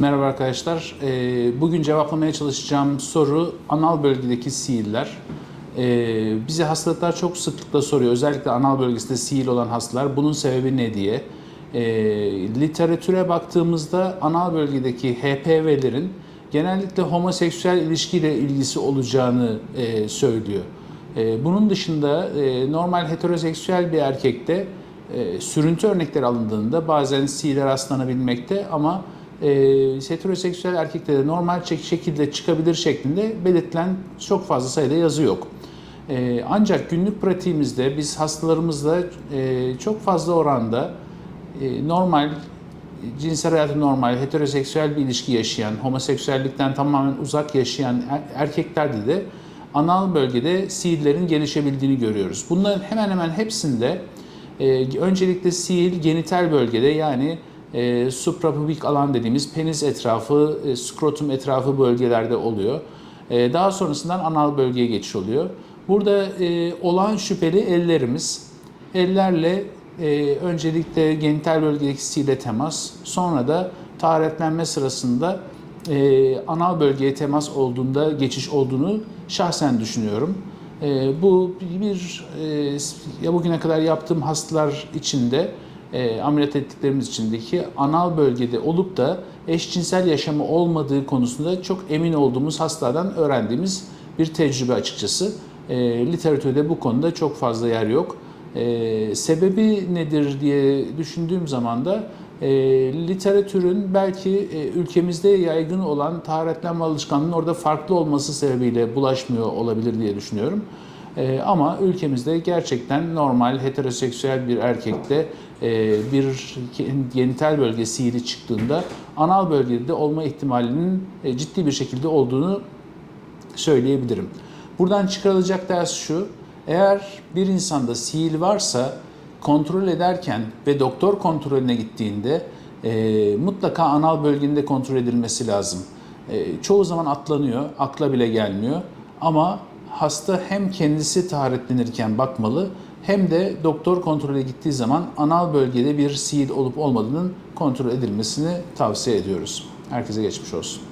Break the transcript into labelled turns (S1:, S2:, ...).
S1: Merhaba arkadaşlar. Ee, Bugün cevaplamaya çalışacağım soru anal bölgedeki sihirler. Ee, Bize hastalıklar çok sıklıkla soruyor. Özellikle anal bölgesinde sihir olan hastalar bunun sebebi ne diye. Ee, Literatüre baktığımızda anal bölgedeki HPV'lerin genellikle homoseksüel ilişkiyle ilgisi olacağını e, söylüyor. Bunun dışında e, normal heteroseksüel bir erkekte e, sürüntü örnekleri alındığında bazen sihirler rastlanabilmekte ama e, heteroseksüel erkekte de normal şekilde çıkabilir şeklinde belirtilen çok fazla sayıda yazı yok. E, ancak günlük pratiğimizde biz hastalarımızla e, çok fazla oranda e, normal cinsel hayatı normal, heteroseksüel bir ilişki yaşayan, homoseksüellikten tamamen uzak yaşayan er- erkeklerde de anal bölgede sihirlerin gelişebildiğini görüyoruz. Bunların hemen hemen hepsinde e, öncelikle sihir genital bölgede yani e, suprapubik alan dediğimiz penis etrafı, e, skrotum etrafı bölgelerde oluyor. E, daha sonrasından anal bölgeye geçiş oluyor. Burada e, olan şüpheli ellerimiz. Ellerle e, öncelikle genital bölgedeki sihirle temas, sonra da taharetlenme sırasında e, anal bölgeye temas olduğunda geçiş olduğunu şahsen düşünüyorum. E, bu bir e, ya bugüne kadar yaptığım hastalar içinde e, ameliyat ettiklerimiz içindeki anal bölgede olup da eşcinsel yaşamı olmadığı konusunda çok emin olduğumuz hastalardan öğrendiğimiz bir tecrübe açıkçası. E, literatürde bu konuda çok fazla yer yok. E, sebebi nedir diye düşündüğüm zaman da e, literatürün belki e, ülkemizde yaygın olan taharetlenme alışkanlığının orada farklı olması sebebiyle bulaşmıyor olabilir diye düşünüyorum. E, ama ülkemizde gerçekten normal heteroseksüel bir erkekte e, bir genital bölge sihiri çıktığında anal bölgede olma ihtimalinin e, ciddi bir şekilde olduğunu söyleyebilirim. Buradan çıkarılacak ders şu, eğer bir insanda sihir varsa kontrol ederken ve doktor kontrolüne gittiğinde e, mutlaka anal bölgende kontrol edilmesi lazım. E, çoğu zaman atlanıyor, akla bile gelmiyor ama hasta hem kendisi taharetlenirken bakmalı hem de doktor kontrole gittiği zaman anal bölgede bir sihir olup olmadığının kontrol edilmesini tavsiye ediyoruz. Herkese geçmiş olsun.